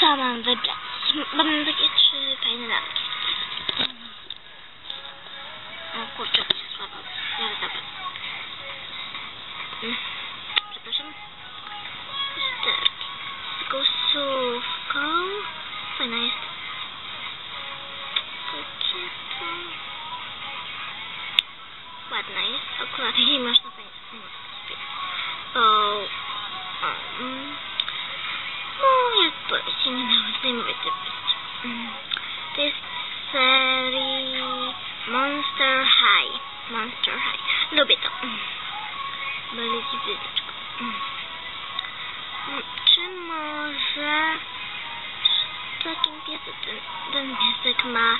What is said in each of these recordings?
Co mam wybrać? Mam takie trzy fajne lampki. O kurczę, to się słabo. Ale dobra. Mm. Przepraszam. Z głosówką. Fajna jest. Ładna jest. Akurat jej można No, dało zdejmować te. To jest serii Monster High. Monster High. Lubię to. Mm. Bo leci brzydeczko. Mm. Mm, Czy może takim piesek ten, ten piesek ma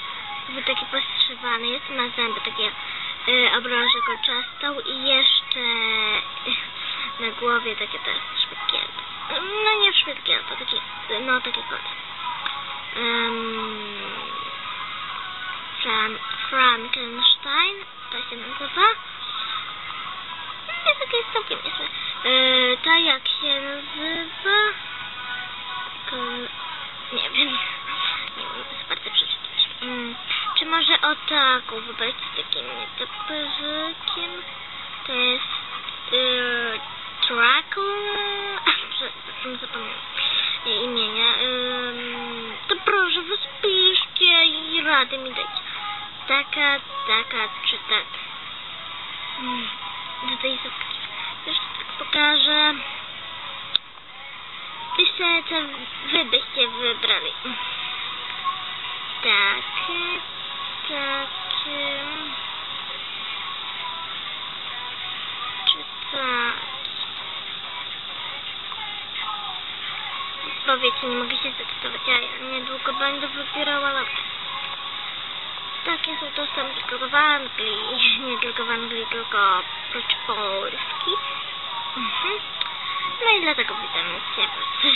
był taki postrzywany jest, ma zęby takie y, obrąże kolczastą i jeszcze y, na głowie takie te Frankenstein, to się nazywa. Piesek jest całkiem niezły. Y, ta jak się nazywa? Nie wiem. Nie wiem, jest bardzo przeczytać. Mm. Czy może o taką wybrać z takim nietoperzykiem? To jest y, Dracula. Ach, zapomniałam imienia. Ym, to proszę, wyspiszcie i rady mi dać. Taka, taka, czy tak. Mm. Tutaj sobie jeszcze tak pokażę. Piszę, co wy byście wybrali. Takie, takie. Czy tak? Powiecie, nie mogę się zdecydować, a ja niedługo będę wybierała lepsze. Takie są dostępne tylko w Anglii. Nie tylko w Anglii, tylko oprócz Polski. Mhm. No i dlatego witam Cię. Co mam